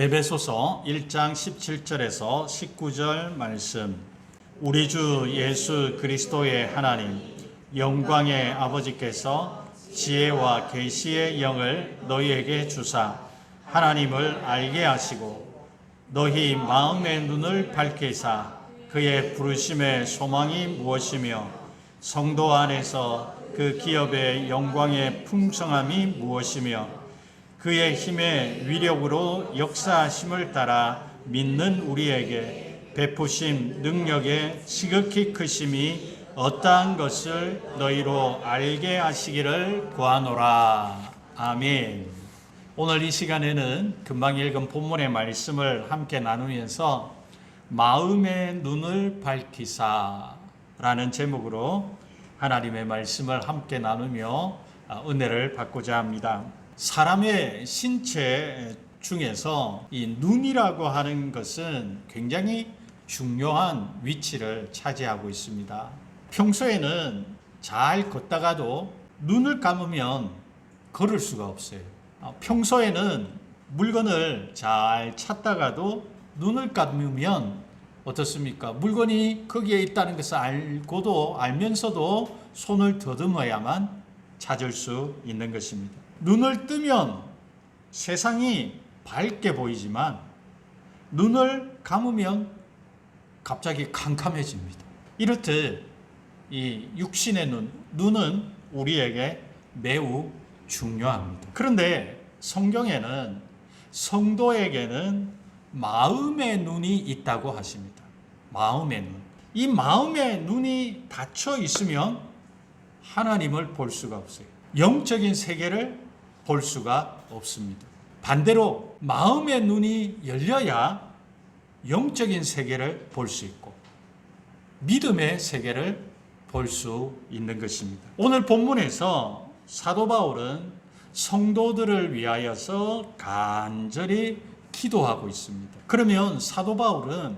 에베소서 1장 17절에서 19절 말씀. 우리 주 예수 그리스도의 하나님 영광의 아버지께서 지혜와 계시의 영을 너희에게 주사 하나님을 알게 하시고 너희 마음의 눈을 밝히사 그의 부르심의 소망이 무엇이며 성도 안에서 그 기업의 영광의 풍성함이 무엇이며 그의 힘의 위력으로 역사하심을 따라 믿는 우리에게 베푸심 능력의 지극히 크심이 어떠한 것을 너희로 알게 하시기를 구하노라. 아멘. 오늘 이 시간에는 금방 읽은 본문의 말씀을 함께 나누면서 마음의 눈을 밝히사라는 제목으로 하나님의 말씀을 함께 나누며 은혜를 받고자 합니다. 사람의 신체 중에서 이 눈이라고 하는 것은 굉장히 중요한 위치를 차지하고 있습니다. 평소에는 잘 걷다가도 눈을 감으면 걸을 수가 없어요. 아, 평소에는 물건을 잘 찾다가도 눈을 감으면 어떻습니까? 물건이 거기에 있다는 것을 알고도 알면서도 손을 더듬어야만 찾을 수 있는 것입니다. 눈을 뜨면 세상이 밝게 보이지만 눈을 감으면 갑자기 캄캄해집니다. 이렇듯 이 육신의 눈, 눈은 우리에게 매우 중요합니다. 그런데 성경에는 성도에게는 마음의 눈이 있다고 하십니다. 마음의 눈. 이 마음의 눈이 닫혀 있으면 하나님을 볼 수가 없어요. 영적인 세계를 볼 수가 없습니다. 반대로 마음의 눈이 열려야 영적인 세계를 볼 수 있고 믿음의 세계를 볼 수 있는 것입니다. 오늘 본문에서 사도 바울은 성도들을 위하여서 간절히 기도하고 있습니다. 그러면 사도 바울은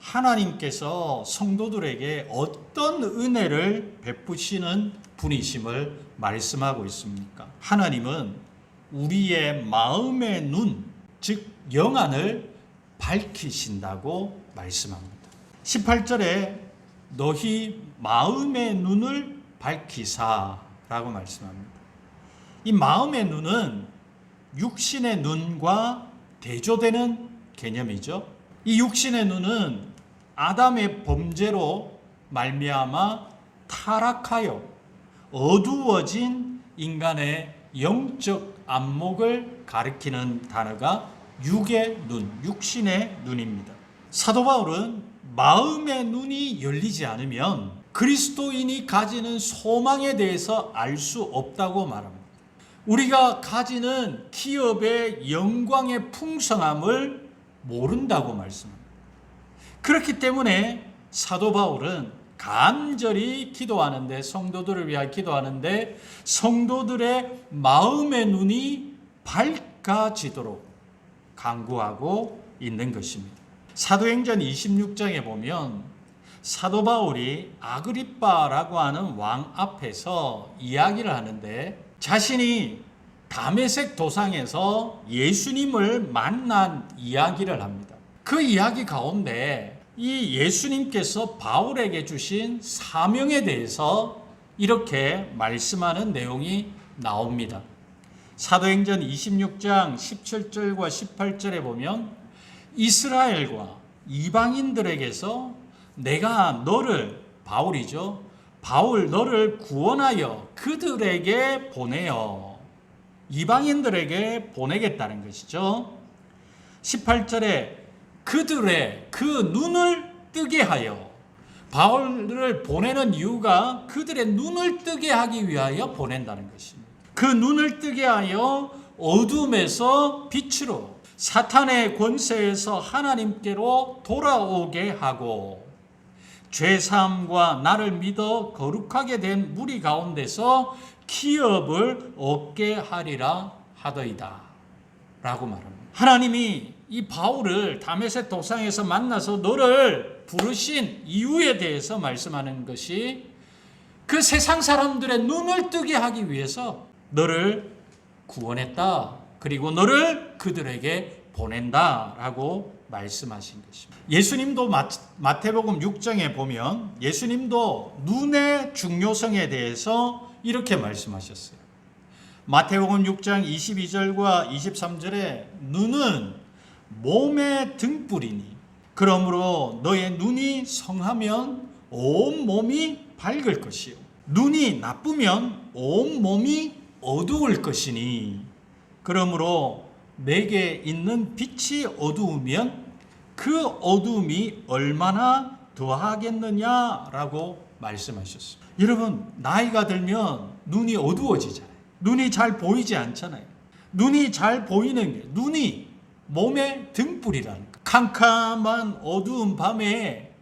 하나님께서 성도들에게 어떤 은혜를 베푸시는 분이심을 말씀하고 있습니까? 하나님은 우리의 마음의 눈, 즉 영안을 밝히신다고 말씀합니다. 18절에 너희 마음의 눈을 밝히사라고 말씀합니다. 이 마음의 눈은 육신의 눈과 대조되는 개념이죠. 이 육신의 눈은 아담의 범죄로 말미암아 타락하여 어두워진 인간의 영적 안목을 가리키는 단어가 육의 눈, 육신의 눈입니다. 사도 바울은 마음의 눈이 열리지 않으면 그리스도인이 가지는 소망에 대해서 알 수 없다고 말합니다. 우리가 가지는 기업의 영광의 풍성함을 모른다고 말씀합니다. 그렇기 때문에 사도 바울은 간절히 기도하는데 성도들을 위하여 기도하는데 성도들의 마음의 눈이 밝아지도록 강구하고 있는 것입니다. 사도행전 26장에 보면 사도 바울이 아그리빠라고 하는 왕 앞에서 이야기를 하는데 자신이 담에색 도상에서 예수님을 만난 이야기를 합니다. 그 이야기 가운데 이 예수님께서 바울에게 주신 사명에 대해서 이렇게 말씀하는 내용이 나옵니다. 사도행전 26장 17절과 18절에 보면 이스라엘과 이방인들에게서 내가 너를 바울이죠. 바울 너를 구원하여 그들에게 보내어 이방인들에게 보내겠다는 것이죠. 18절에 그들의 그 눈을 뜨게 하여 바울을 보내는 이유가 그들의 눈을 뜨게 하기 위하여 보낸다는 것입니다. 그 눈을 뜨게 하여 어둠에서 빛으로 사탄의 권세에서 하나님께로 돌아오게 하고 죄사함과 나를 믿어 거룩하게 된 무리 가운데서 기업을 얻게 하리라 하더이다. 라고 말합니다. 하나님이 이 바울을 다메섹 도상에서 만나서 너를 부르신 이유에 대해서 말씀하는 것이 그 세상 사람들의 눈을 뜨게 하기 위해서 너를 구원했다. 그리고 너를 그들에게 보낸다 라고 말씀하신 것입니다. 예수님도 마, 마태복음 6장에 보면 예수님도 눈의 중요성에 대해서 이렇게 말씀하셨어요. 마태복음 6장 22절과 23절에 눈은 몸의 등불이니 그러므로 너의 눈이 성하면 온 몸이 밝을 것이요 눈이 나쁘면 온 몸이 어두울 것이니 그러므로 내게 있는 빛이 어두우면 그 어두움이 얼마나 더하겠느냐라고 말씀하셨어요. 여러분 나이가 들면 눈이 어두워지잖아요. 눈이 잘 보이지 않잖아요. 눈이 잘 보이는 게 눈이 몸의 등불이라는 거. 캄캄한 어두운 밤에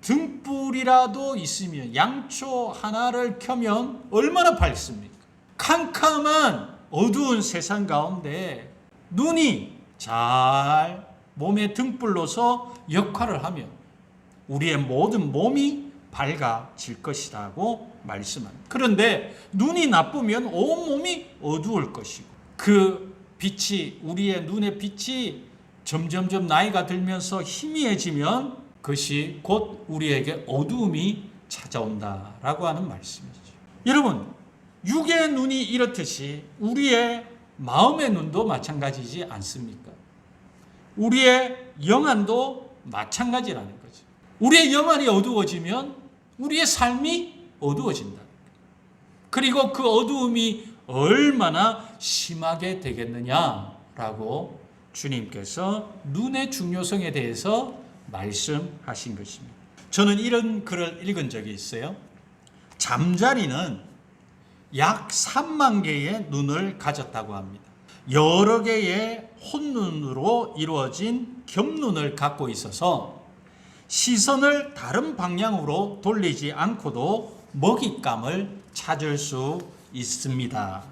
등불이라도 있으면 양초 하나를 켜면 얼마나 밝습니까? 캄캄한 어두운 세상 가운데 눈이 잘 몸의 등불로서 역할을 하면 우리의 모든 몸이 밝아질 것이라고 말씀합니다. 그런데 눈이 나쁘면 온 몸이 어두울 것이고 그 빛이 우리의 눈의 빛이 점점점 나이가 들면서 희미해지면 그것이 곧 우리에게 어두움이 찾아온다라고 하는 말씀이죠. 여러분, 육의 눈이 이렇듯이 우리의 마음의 눈도 마찬가지지 않습니까? 우리의 영안도 마찬가지라는 거죠. 우리의 영안이 어두워지면 우리의 삶이 어두워진다. 그리고 그 어두움이 얼마나 심하게 되겠느냐라고 주님께서 눈의 중요성에 대해서 말씀하신 것입니다. 저는 이런 글을 읽은 적이 있어요. 잠자리는 약 3만 개의 눈을 가졌다고 합니다. 여러 개의 혼눈으로 이루어진 겹눈을 갖고 있어서 시선을 다른 방향으로 돌리지 않고도 먹잇감을 찾을 수 있습니다.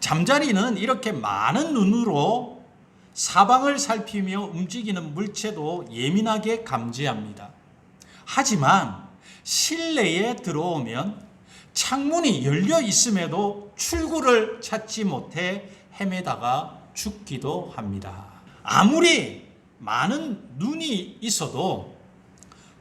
잠자리는 이렇게 많은 눈으로 사방을 살피며 움직이는 물체도 예민하게 감지합니다. 하지만 실내에 들어오면 창문이 열려 있음에도 출구를 찾지 못해 헤매다가 죽기도 합니다. 아무리 많은 눈이 있어도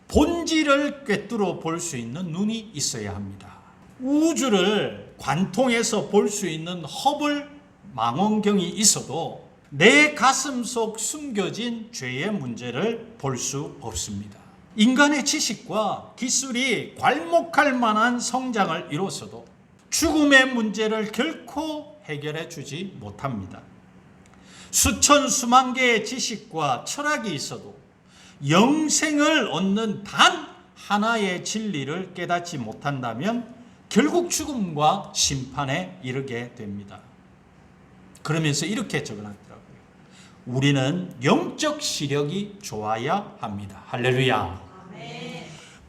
본질을 꿰뚫어 볼 수 있는 눈이 있어야 합니다. 우주를 관통해서 볼 수 있는 허블 망원경이 있어도 내 가슴 속 숨겨진 죄의 문제를 볼 수 없습니다. 인간의 지식과 기술이 괄목할 만한 성장을 이뤘어도 죽음의 문제를 결코 해결해 주지 못합니다. 수천 수만 개의 지식과 철학이 있어도 영생을 얻는 단 하나의 진리를 깨닫지 못한다면 결국 죽음과 심판에 이르게 됩니다. 그러면서 이렇게 적어놨더라고요. 우리는 영적 시력이 좋아야 합니다. 할렐루야.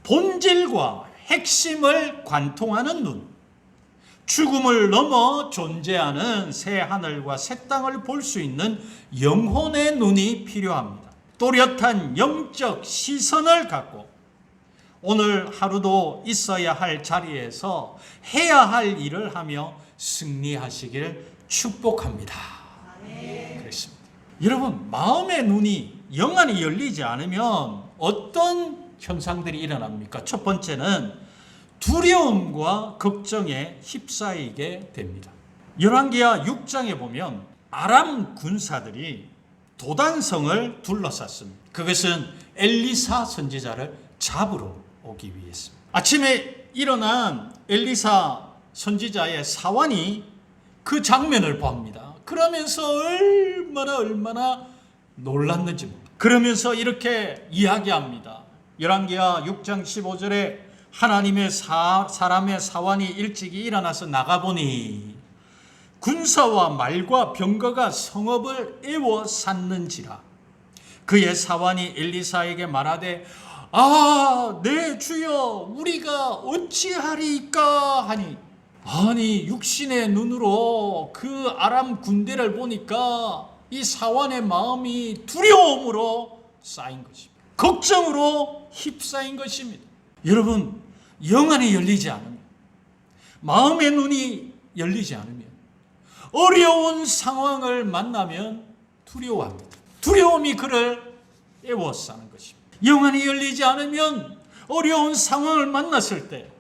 본질과 핵심을 관통하는 눈, 죽음을 넘어 존재하는 새 하늘과 새 땅을 볼 수 있는 영혼의 눈이 필요합니다. 또렷한 영적 시선을 갖고 오늘 하루도 있어야 할 자리에서 해야 할 일을 하며 승리하시길 축복합니다. 그렇습니다. 여러분, 마음의 눈이 영안이 열리지 않으면 어떤 현상들이 일어납니까? 첫 번째는 두려움과 걱정에 휩싸이게 됩니다. 열왕기하 6장에 보면 아람 군사들이 도단성을 둘러쌌습니다. 그것은 엘리사 선지자를 잡으러 오기 위해서입니다. 아침에 일어난 엘리사 선지자의 사환이 그 장면을 봅니다. 그러면서 얼마나 얼마나 놀랐는지 모릅니다. 그러면서 이렇게 이야기합니다. 열왕기하 6장 15절에 하나님의 사, 사람의 사환이 일찍이 일어나서 나가보니 군사와 말과 병거가 성읍을 에워 쌌는지라 그의 사환이 엘리사에게 말하되 아, 네 주여 우리가 어찌하리까 하니 아니 육신의 눈으로 그 아람 군대를 보니까 이 사환의 마음이 두려움으로 쌓인 것입니다. 걱정으로 휩싸인 것입니다. 여러분, 영안이 열리지 않으면, 마음의 눈이 열리지 않으면, 어려운 상황을 만나면 두려워합니다. 두려움이 그를 애워싸는 것입니다. 영안이 열리지 않으면 어려운 상황을 만났을 때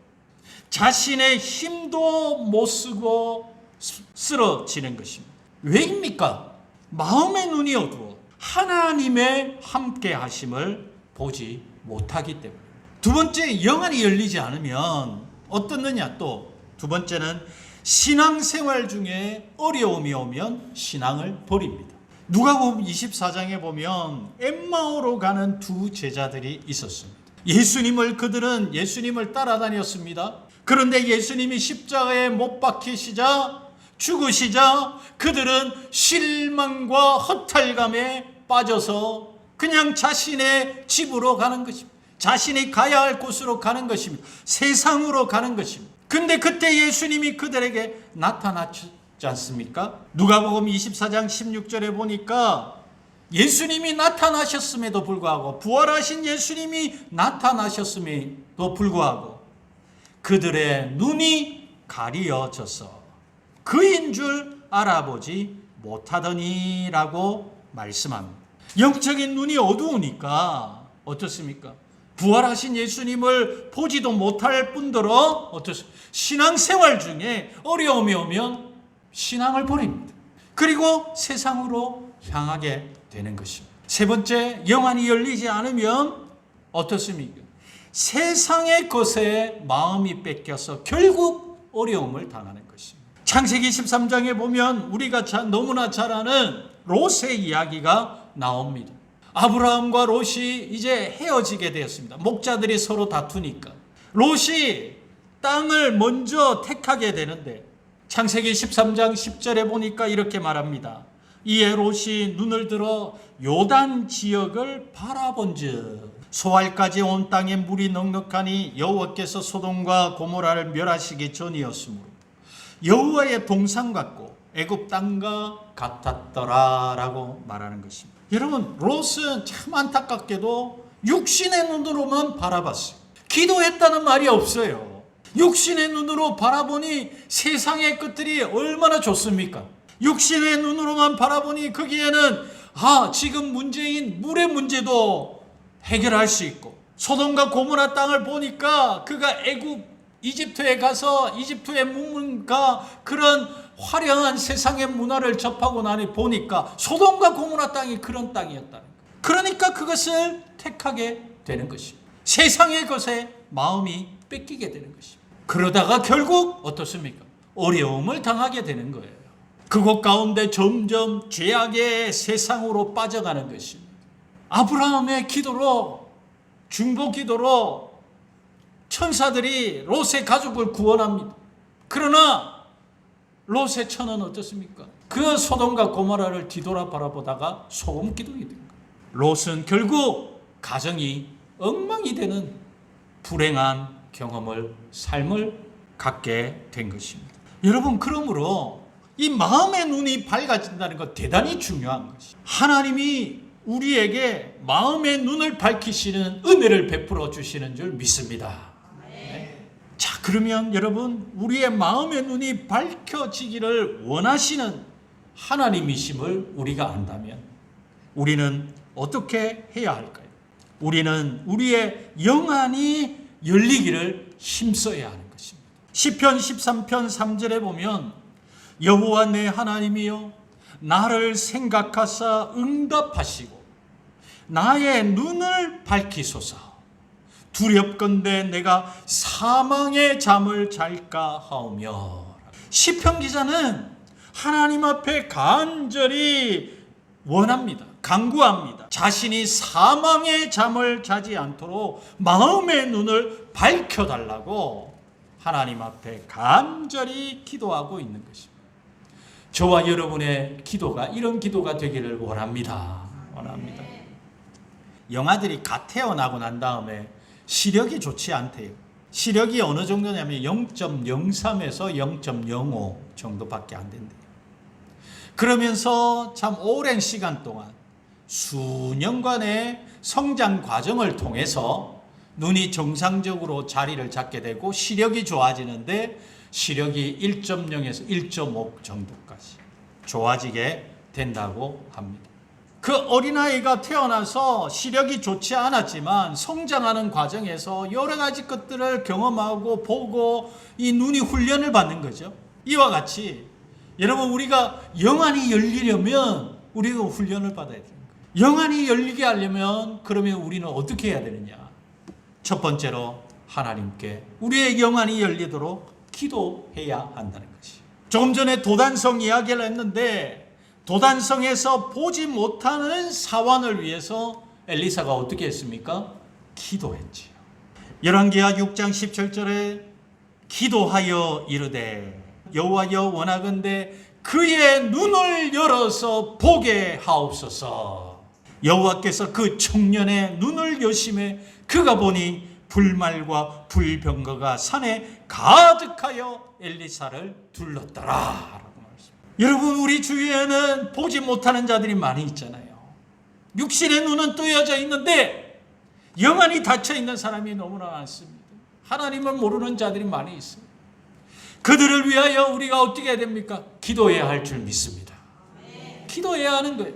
자신의 힘도 못 쓰고 쓰- 쓰러지는 것입니다. 왜입니까? 마음의 눈이 어두워 하나님의 함께 하심을 보지 못하기 때문에. 두 번째, 영안이 열리지 않으면 어떻느냐 또 두 번째는 신앙생활 중에 어려움이 오면 신앙을 버립니다. 누가복음 24장에 보면 엠마오로 가는 두 제자들이 있었습니다. 예수님을 그들은 예수님을 따라다녔습니다. 그런데 예수님이 십자가에 못 박히시자 죽으시자 그들은 실망과 허탈감에 빠져서 그냥 자신의 집으로 가는 것입니다. 자신이 가야 할 곳으로 가는 것입니다. 세상으로 가는 것입니다. 근데 그때 예수님이 그들에게 나타 났지 않습니까? 누가복음 24장 16절에 보니까 예수님이 나타나셨음에도 불구하고 부활하신 예수님이 나타나셨음에도 불구하고 그들의 눈이 가리어져서 그인 줄 알아보지 못하더니라고 말씀합니다. 영적인 눈이 어두우니까 어떻습니까? 부활하신 예수님을 보지도 못할 뿐더러 어떻습니까? 신앙생활 중에 어려움이 오면 신앙을 버립니다. 그리고 세상으로 향하게 되는 것입니다. 세 번째, 영안이 열리지 않으면 어떻습니까? 세상의 것에 마음이 뺏겨서 결국 어려움을 당하는 것입니다. 창세기 13장에 보면 우리가 자- 너무나 잘 아는 롯의 이야기가 나옵니다. 아브라함과 롯이 이제 헤어지게 되었습니다. 목자들이 서로 다투니까. 롯이 땅을 먼저 택하게 되는데 창세기 13장 10절에 보니까 이렇게 말합니다. 이에 롯이 눈을 들어 요단 지역을 바라본즉 소알까지 온 땅에 물이 넉넉하니 여호와께서 소돔과 고모라를 멸하시기 전이었으므로 여호와의 동상 같고 애굽 땅과 같았더라라고 말하는 것입니다. 여러분 롯은 참 안타깝게도 육신의 눈으로만 바라봤어요. 기도했다는 말이 없어요. 육신의 눈으로 바라보니 세상의 것들이 얼마나 좋습니까? 육신의 눈으로만 바라보니 거기에는 아 지금 문제인 물의 문제도 해결할 수 있고 소돔과 고모라 땅을 보니까 그가 애굽 이집트에 가서 이집트의 문문과 그런 화려한 세상의 문화를 접하고 나니 보니까 소돔과 고모라 땅이 그런 땅이었다는 거예요. 그러니까 그것을 택하게 되는 것입니다. 세상의 것에 마음이 뺏기게 되는 것입니다. 그러다가 결국 어떻습니까? 어려움을 당하게 되는 거예요. 그곳 가운데 점점 죄악의 세상으로 빠져가는 것입니다. 아브라함의 기도로 중보 기도로 천사들이 롯의 가족을 구원합니다. 그러나 롯의 처는 어떻습니까? 그 소돔과 고모라를 뒤돌아 바라보다가 소금 기둥이 된 거예요. 롯은 결국 가정이 엉망이 되는 불행한 경험을 삶을 갖게 된 것입니다. 여러분 그러므로 이 마음의 눈이 밝아진다는 것 대단히 중요한 것이. 하나님이 우리에게 마음의 눈을 밝히시는 은혜를 베풀어 주시는 줄 믿습니다. 네. 자, 그러면 여러분 우리의 마음의 눈이 밝혀지기를 원하시는 하나님이심을 우리가 안다면 우리는 어떻게 해야 할까요? 우리는 우리의 영안이 열리기를 힘써야 하는 것입니다. 시편 13편 3절에 보면 여호와 내 하나님이여 나를 생각하사 응답하시고 나의 눈을 밝히소서 두렵건대 내가 사망의 잠을 잘까 하오며 시편 기자는 하나님 앞에 간절히 원합니다. 강구합니다. 자신이 사망의 잠을 자지 않도록 마음의 눈을 밝혀달라고 하나님 앞에 간절히 기도하고 있는 것입니다. 저와 여러분의 기도가 이런 기도가 되기를 원합니다. 원합니다. 영아들이 갓 태어나고 난 다음에 시력이 좋지 않대요. 시력이 어느 정도냐면 0.03에서 0.05 정도밖에 안 된대요. 그러면서 참 오랜 시간 동안 수년간의 성장 과정을 통해서 눈이 정상적으로 자리를 잡게 되고 시력이 좋아지는데 시력이 1.0에서 1.5 정도까지 좋아지게 된다고 합니다. 그 어린아이가 태어나서 시력이 좋지 않았지만 성장하는 과정에서 여러 가지 것들을 경험하고 보고 이 눈이 훈련을 받는 거죠. 이와 같이 여러분 우리가 영안이 열리려면 우리가 훈련을 받아야 돼요. 영안이 열리게 하려면 그러면 우리는 어떻게 해야 되느냐? 첫 번째로 하나님께 우리의 영안이 열리도록 기도해야 한다는 것이. 조금 전에 도단성 이야기를 했는데 도단성에서 보지 못하는 사원을 위해서 엘리사가 어떻게 했습니까? 기도했지요. 열왕기하 6장 17절에 기도하여 이르되 여호와여 원하건대 그의 눈을 열어서 보게 하옵소서. 여호와께서 그 청년의 눈을 여심해 그가 보니 불말과 불병거가 산에 가득하여 엘리사를 둘렀더라. 여러분 우리 주위에는 보지 못하는 자들이 많이 있잖아요. 육신의 눈은 뜨여져 있는데 영안이 닫혀 있는 사람이 너무나 많습니다. 하나님을 모르는 자들이 많이 있어요. 그들을 위하여 우리가 어떻게 해야 됩니까? 기도해야 할 줄 믿습니다. 기도해야 하는 거예요.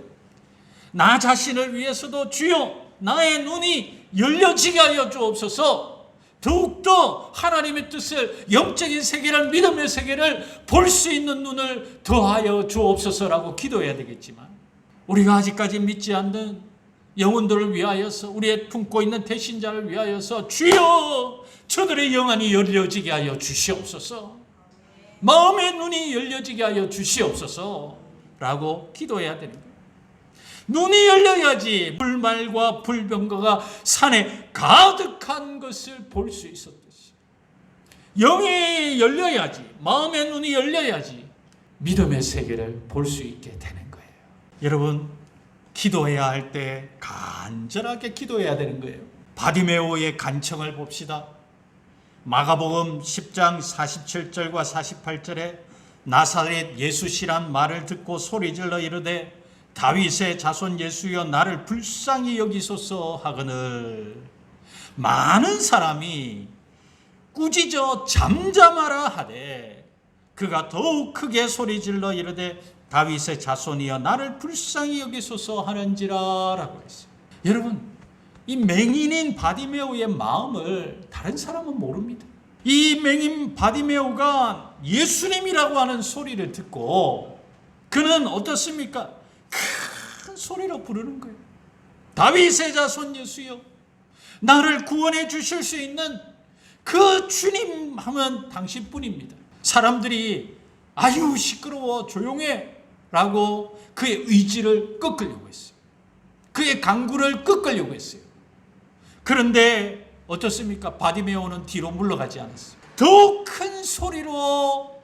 나 자신을 위해서도 주여 나의 눈이 열려지게 하여 주옵소서. 더욱더 하나님의 뜻을 영적인 세계를 믿음의 세계를 볼 수 있는 눈을 더하여 주옵소서라고 기도해야 되겠지만 우리가 아직까지 믿지 않는 영혼들을 위하여서 우리의 품고 있는 대신자를 위하여서 주여 저들의 영안이 열려지게 하여 주시옵소서 마음의 눈이 열려지게 하여 주시옵소서 라고 기도해야 거예요 눈이 열려야지 불말과 불병거가 산에 가득한 것을 볼 수 있었듯이 영이 열려야지 마음의 눈이 열려야지 믿음의 세계를 볼 수 있게 되는 거예요. 여러분 기도해야 할 때 간절하게 기도해야 되는 거예요. 바디메오의 간청을 봅시다. 마가복음 10장 47절과 48절에 나사렛 예수시란 말을 듣고 소리질러 이르되 다윗의 자손 예수여 나를 불쌍히 여기소서 하거늘 많은 사람이 꾸짖어 잠잠하라 하되 그가 더욱 크게 소리질러 이르되 다윗의 자손이여 나를 불쌍히 여기소서 하는지라라고 했어요. 여러분 이 맹인인 바디메오의 마음을 다른 사람은 모릅니다. 이 맹인 바디메오가 예수님이라고 하는 소리를 듣고 그는 어떻습니까? 큰 소리로 부르는 거예요. 다윗의 자손 예수여, 나를 구원해 주실 수 있는 그 주님 하면 당신뿐입니다. 사람들이 아유 시끄러워 조용해 라고 그의 의지를 꺾으려고 했어요. 그의 강구를 꺾으려고 했어요. 그런데 어떻습니까? 바디메오는 뒤로 물러가지 않았어요. 더큰 소리로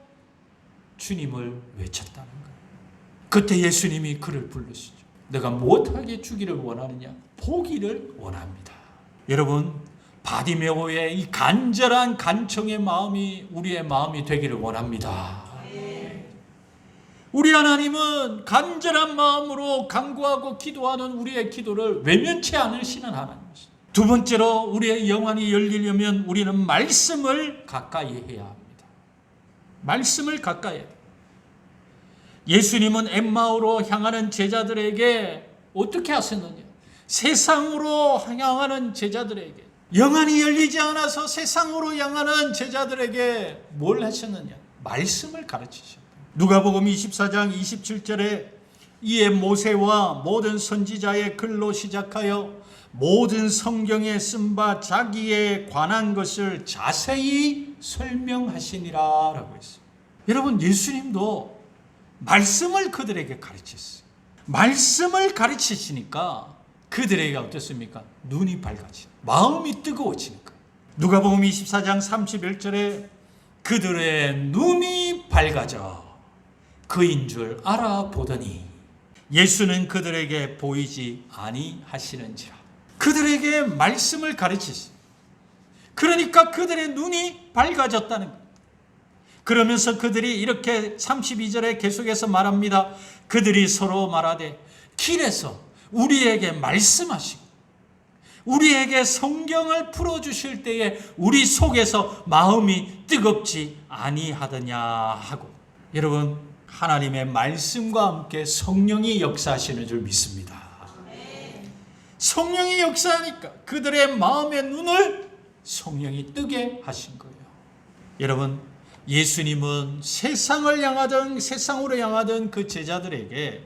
주님을 외쳤다는 거예요. 그때 예수님이 그를 부르시죠. 내가 무엇하게 주기를 원하느냐? 보기를 원합니다. 여러분, 바디메오의 이 간절한 간청의 마음이 우리의 마음이 되기를 원합니다. 우리 하나님은 간절한 마음으로 간구하고 기도하는 우리의 기도를 외면치 않으시는 하나님이십니다. 두 번째로 우리의 영안이 열리려면 우리는 말씀을 가까이 해야 합니다. 말씀을 가까이 예수님은 엠마오로 향하는 제자들에게 어떻게 하셨느냐? 세상으로 향하는 제자들에게 영안이 열리지 않아서 세상으로 향하는 제자들에게 뭘 하셨느냐? 말씀을 가르치셨다. 누가복음 24장 27절에 이에 모세와 모든 선지자의 글로 시작하여 모든 성경에 쓴 바 자기에 관한 것을 자세히 설명하시니라라고 했어요. 여러분 예수님도 말씀을 그들에게 가르쳤어요. 말씀을 가르치시니까 그들에게 어떻습니까? 눈이 밝아지 마음이 뜨거워지니까. 누가복음 24장 31절에 그들의 눈이 밝아져 그인 줄 알아보더니 예수는 그들에게 보이지 아니하시는지라. 그들에게 말씀을 가르치시. 그러니까 그들의 눈이 밝아졌다는 거예요. 그러면서 그들이 이렇게 32절에 계속해서 말합니다. 그들이 서로 말하되 길에서 우리에게 말씀하시고 우리에게 성경을 풀어 주실 때에 우리 속에서 마음이 뜨겁지 아니하더냐 하고 여러분 하나님의 말씀과 함께 성령이 역사하시는 줄 믿습니다. 성령이 역사하니까 그들의 마음의 눈을 성령이 뜨게 하신 거예요. 여러분, 예수님은 세상을 향하던 세상으로 향하던 그 제자들에게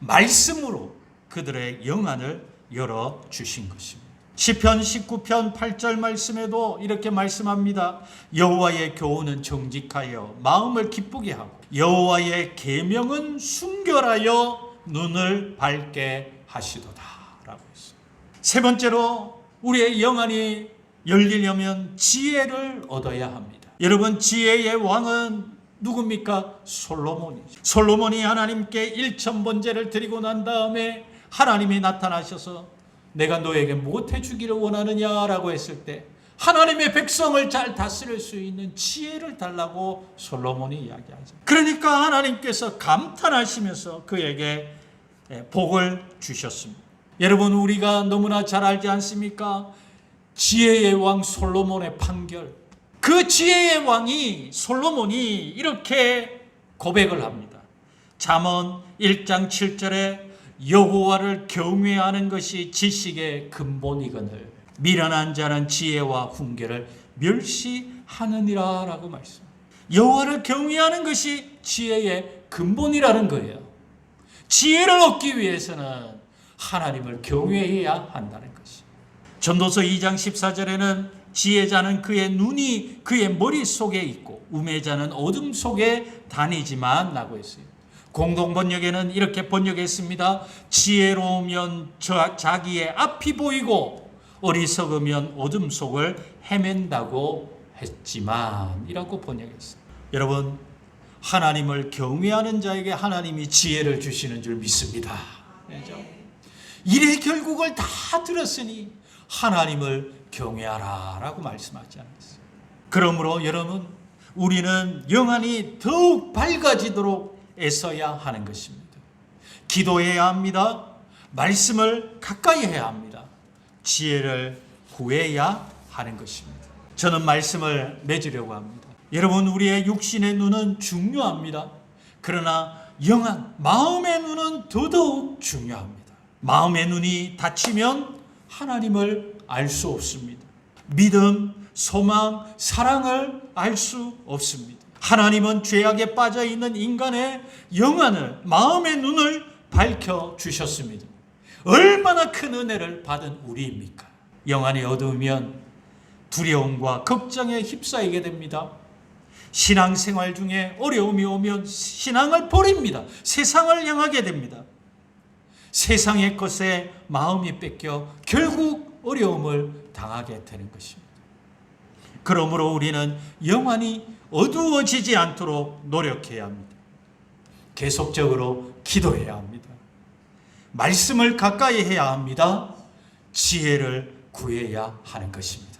말씀으로 그들의 영안을 열어 주신 것입니다. 시편 19편 8절 말씀에도 이렇게 말씀합니다. 여호와의 교훈은 정직하여 마음을 기쁘게 하고 여호와의 계명은 순결하여 눈을 밝게 하시도다라고 했어요. 세 번째로 우리의 영안이 열리려면 지혜를 얻어야 합니다. 여러분 지혜의 왕은 누굽니까? 솔로몬이죠. 솔로몬이 하나님께 일천 번제를 드리고 난 다음에 하나님이 나타나셔서 내가 너에게 무엇해 주기를 원하느냐라고 했을 때 하나님의 백성을 잘 다스릴 수 있는 지혜를 달라고 솔로몬이 이야기하죠. 그러니까 하나님께서 감탄하시면서 그에게 예, 복을 주셨습니다. 여러분 우리가 너무나 잘 알지 않습니까? 지혜의 왕 솔로몬의 판결. 그 지혜의 왕이 솔로몬이 이렇게 고백을 합니다. 잠언 1장 7절에 여호와를 경외하는 것이 지식의 근본이거늘 미련한 자는 지혜와 훈계를 멸시하느니라라고 말씀. 여호와를 경외하는 것이 지혜의 근본이라는 거예요. 지혜를 얻기 위해서는 하나님을 경외해야 한다는 것이. 전도서 2장 14절에는 지혜자는 그의 눈이 그의 머릿속에 있고 우매자는 어둠 속에 다니지만 라고 했어요. 공동 번역에는 이렇게 번역했습니다. 지혜로우면 저 자기의 앞이 보이고 어리석으면 어둠 속을 헤맨다고 했지만 이라고 번역했어요. 여러분 하나님을 경외하는 자에게 하나님이 지혜를 주시는 줄 믿습니다. 그죠? 일의 결국을 다 들었으니 하나님을 경외하라라고 말씀하지 않았어요. 그러므로 여러분 우리는 영안이 더욱 밝아지도록 애써야 하는 것입니다. 기도해야 합니다. 말씀을 가까이 해야 합니다. 지혜를 구해야 하는 것입니다. 저는 말씀을 맺으려고 합니다. 여러분 우리의 육신의 눈은 중요합니다. 그러나 영안, 마음의 눈은 더더욱 중요합니다. 마음의 눈이 닫히면 하나님을 알 수 없습니다. 믿음, 소망, 사랑을 알 수 없습니다. 하나님은 죄악에 빠져 있는 인간의 영안을, 마음의 눈을 밝혀 주셨습니다. 얼마나 큰 은혜를 받은 우리입니까? 영안이 어두우면 두려움과 걱정에 휩싸이게 됩니다. 신앙생활 중에 어려움이 오면 신앙을 버립니다. 세상을 향하게 됩니다. 세상의 것에 마음이 뺏겨 결국 어려움을 당하게 되는 것입니다. 그러므로 우리는 영원히 어두워지지 않도록 노력해야 합니다. 계속적으로 기도해야 합니다. 말씀을 가까이 해야 합니다. 지혜를 구해야 하는 것입니다.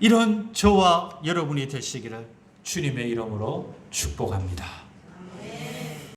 이런 저와 여러분이 되시기를 주님의 이름으로 축복합니다.